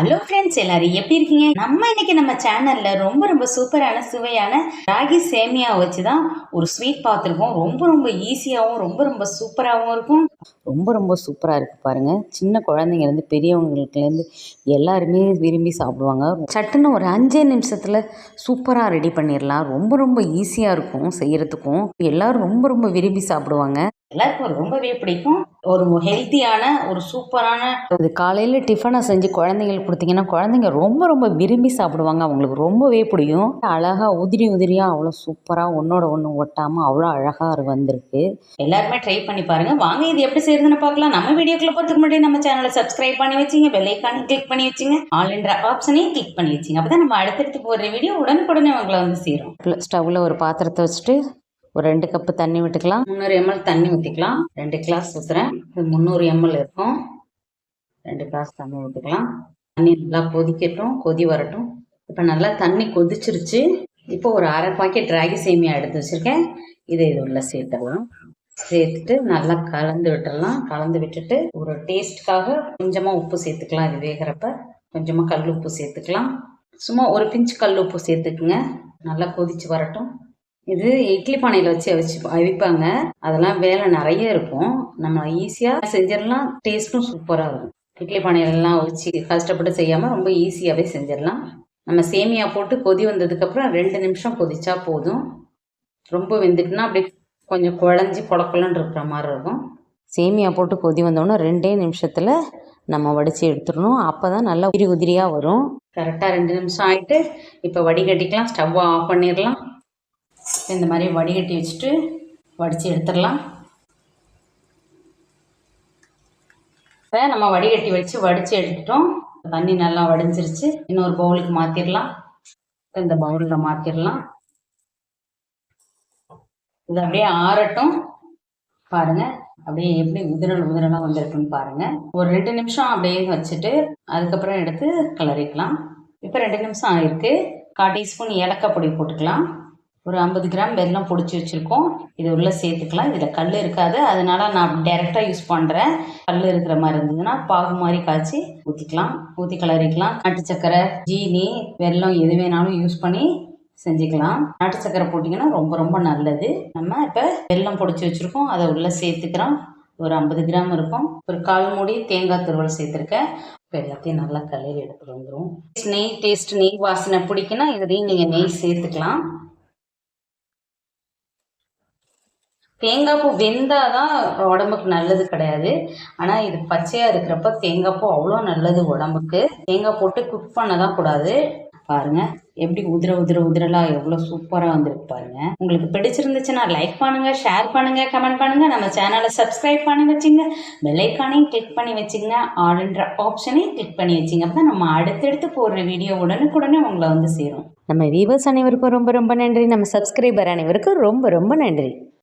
Hello friends எல்லாரும் எப்படி இருக்கீங்க? நம்ம இன்னைக்கு நம்ம சேனல்ல ரொம்ப ரொம்ப சூப்பரான சுவையான ராகி சேமியா வச்சு தான் ஒரு ஸ்வீட் பார்த்துருக்கோம். ரொம்ப ரொம்ப ஈஸியாகவும் ரொம்ப ரொம்ப சூப்பராகவும் இருக்கும். ரொம்ப ரொம்ப சூப்பராக இருக்குது பாருங்கள் சின்ன குழந்தைங்கலேருந்து பெரியவங்களுக்குலேருந்து எல்லாருமே விரும்பி சாப்பிடுவாங்க. சட்டுன்னு ஒரு அஞ்சே நிமிஷத்தில் சூப்பராக ரெடி பண்ணிடலாம். ரொம்ப ரொம்ப ஈஸியாக இருக்கும் செய்கிறதுக்கும் எல்லாரும் ரொம்ப ரொம்ப விரும்பி சாப்பிடுவாங்க. எல்லாருக்கும் ரொம்பவே பிடிக்கும். ஒரு ஹெல்த்தியான ஒரு சூப்பரான இது காலையில் டிஃபனை செஞ்சு குழந்தைங்களுக்கு கொடுத்தீங்கன்னா குழந்தைங்க ரொம்ப ரொம்ப விரும்பி சாப்பிடுவாங்க. அவங்களுக்கு ரொம்பவே பிடிக்கும். அழகாக உதிரி உதிரியாக அவ்வளோ சூப்பராக ஒன்றோட ஒன்று ஒட்டாமல் அவ்வளோ அழகாக வந்திருக்கு. எல்லாருமே ட்ரை பண்ணி பாருங்க. வாங்க இது எப்படி செய்யறதுன்னு பார்க்கலாம். நம்ம வீடியோக்குள்ள போறதுக்கு முன்னாடி நம்ம சேனலை சப்ஸ்கிரைப் பண்ணி வச்சிங்க. பெல் ஐக்கானையும் கிளிக் பண்ணி வச்சிங்க. ஆல் என்ற ஆப்ஷனையும் கிளிக் பண்ணி வச்சிங்க. அப்பதான் நம்ம அடுத்தடுத்து போடுற வீடியோ உடனுக்குடனே உங்களை வந்து சேரும். ஸ்டவ்வில் ஒரு பாத்திரத்தை வச்சுட்டு ஒரு ரெண்டு கப்பு தண்ணி விட்டுக்கலாம். முந்நூறு எம்எல் தண்ணி ஊற்றிக்கலாம் ரெண்டு கிளாஸ் ஊற்றுறேன் இது முந்நூறு எம்எல் இருக்கும். ரெண்டு கிளாஸ் தண்ணி ஊற்றிக்கலாம் தண்ணி நல்லா கொதிக்கட்டும். கொதி வரட்டும். இப்போ நல்லா தண்ணி கொதிச்சிருச்சு. இப்போ ஒரு அரை பாக்கெட் ராகி சேமியா எடுத்து வச்சுருக்கேன். இதை இது உள்ள சேர்த்துடலாம். சேர்த்துட்டு நல்லா கலந்து விட்டுடலாம். கலந்து விட்டுட்டு ஒரு டேஸ்ட்டுக்காக கொஞ்சமாக உப்பு சேர்த்துக்கலாம். இது வேகிறப்ப கொஞ்சமாக கல் உப்பு சேர்த்துக்கலாம். சும்மா ஒரு பிஞ்சு கல் உப்பு சேர்த்துக்குங்க. நல்லா கொதிச்சு வரட்டும். இது இட்லி பானையில் வச்சு அவிச்சு அவிப்பாங்க. அதெல்லாம் வேலை நிறைய இருக்கும். நம்ம ஈஸியாக செஞ்சிடலாம். டேஸ்ட்டும் சூப்பராக இருக்கும். இட்லி பானையிலலாம் வச்சு கஷ்டப்பட்டு செய்யாமல் ரொம்ப ஈஸியாகவே செஞ்சிடலாம். நம்ம சேமியா போட்டு கொதி வந்ததுக்கப்புறம் ரெண்டு நிமிஷம் கொதிச்சா போதும். ரொம்ப வெந்துட்டுனா அப்படியே கொஞ்சம் குழஞ்சி குழக்குலன்னு இருக்கிற மாதிரி இருக்கும். சேமியா போட்டு கொதி வந்தோடனே ரெண்டே நிமிஷத்தில் நம்ம வடித்து எடுத்துடணும். அப்போ தான் நல்லா உதிரி உதிரியாக வரும். கரெக்டாக ரெண்டு நிமிஷம் ஆகிட்டு இப்போ வடிகட்டிக்கலாம். ஸ்டவ்வை ஆஃப் பண்ணிடலாம். இந்த மாதிரி வடிகட்டி வச்சுட்டு வடித்து எடுத்துடலாம். இப்போ நம்ம வடிகட்டி வச்சு வடித்து எடுத்துட்டோம். தண்ணி நல்லா வடிஞ்சிருச்சு. இன்னொரு பவுலுக்கு மாற்றிடலாம் இந்த பவுலில் மாற்றிடலாம் இது அப்படியே ஆறட்டும். பாருங்க. அப்படியே எப்படி உதிரல் உதிரலாக வந்திருக்குன்னு பாருங்க. ஒரு ரெண்டு நிமிஷம் அப்படியே வச்சுட்டு அதுக்கப்புறம் எடுத்து கிளறிக்கலாம். இப்போ ரெண்டு நிமிஷம் ஆயிருக்கு. கால் டீஸ்பூன் ஏலக்காய் பொடி போட்டுக்கலாம். ஒரு ஐம்பது கிராம் வெல்லம் பிடிச்சி வச்சுருக்கோம். இது உள்ளே சேர்த்துக்கலாம். இதில் கல் இருக்காது. அதனால நான் டைரெக்டாக யூஸ் பண்ணுறேன் கல் இருக்கிற மாதிரி இருந்ததுன்னா பாகு மாதிரி காய்ச்சி ஊற்றிக்கலாம் ஊற்றி கிளறிக்கலாம். நாட்டு சக்கரை ஜீனி வெல்லம் எது வேணாலும் யூஸ் பண்ணி செஞ்சுக்கலாம். நாட்டு சக்கரை போட்டிங்கன்னா ரொம்ப ரொம்ப நல்லது. நம்ம இப்போ வெல்லம் பிடிச்சி வச்சுருக்கோம். அதை உள்ளே சேர்த்துக்கிறோம். ஒரு ஐம்பது கிராம் இருக்கும். ஒரு கால் மூடி தேங்காய் துருவல் சேர்த்துருக்கேன். இப்போ எல்லாத்தையும் நல்லா கலரி எடுத்துகிட்டு வந்துடும் நெய் டேஸ்ட் நெய் வாசனை பிடிக்குன்னா இதுலேயும் நீங்கள் நெய் சேர்த்துக்கலாம். தேங்காய் பூ வெந்தால் தான் உடம்புக்கு நல்லது கிடையாது. ஆனால் இது பச்சையாக இருக்கிறப்ப தேங்காய் பூ அவ்வளோ நல்லது உடம்புக்கு. தேங்காய் போட்டு குக் பண்ண தான் கூடாது. பாருங்க எப்படி உதிர உதிர உதிரலாம் எவ்வளோ சூப்பராக வந்திருக்கு பாருங்க. உங்களுக்கு பிடிச்சிருந்துச்சுன்னா லைக் பண்ணுங்க ஷேர் பண்ணுங்க கமெண்ட் பண்ணுங்க. நம்ம சேனலை சப்ஸ்கிரைப் பண்ணி வச்சுங்க. பெல்லைக்கானையும் கிளிக் பண்ணி வச்சுங்க. ஆளுன்ற ஆப்ஷனையும் கிளிக் பண்ணி வச்சுங்க. அப்போ நம்ம அடுத்தடுத்து போடுற வீடியோ உடனுக்குடனே உங்களை வந்து சேரும். நம்ம வியூவர்ஸ் அனைவருக்கும் ரொம்ப ரொம்ப நன்றி. நம்ம சப்ஸ்கிரைபர் அனைவருக்கும் ரொம்ப ரொம்ப நன்றி.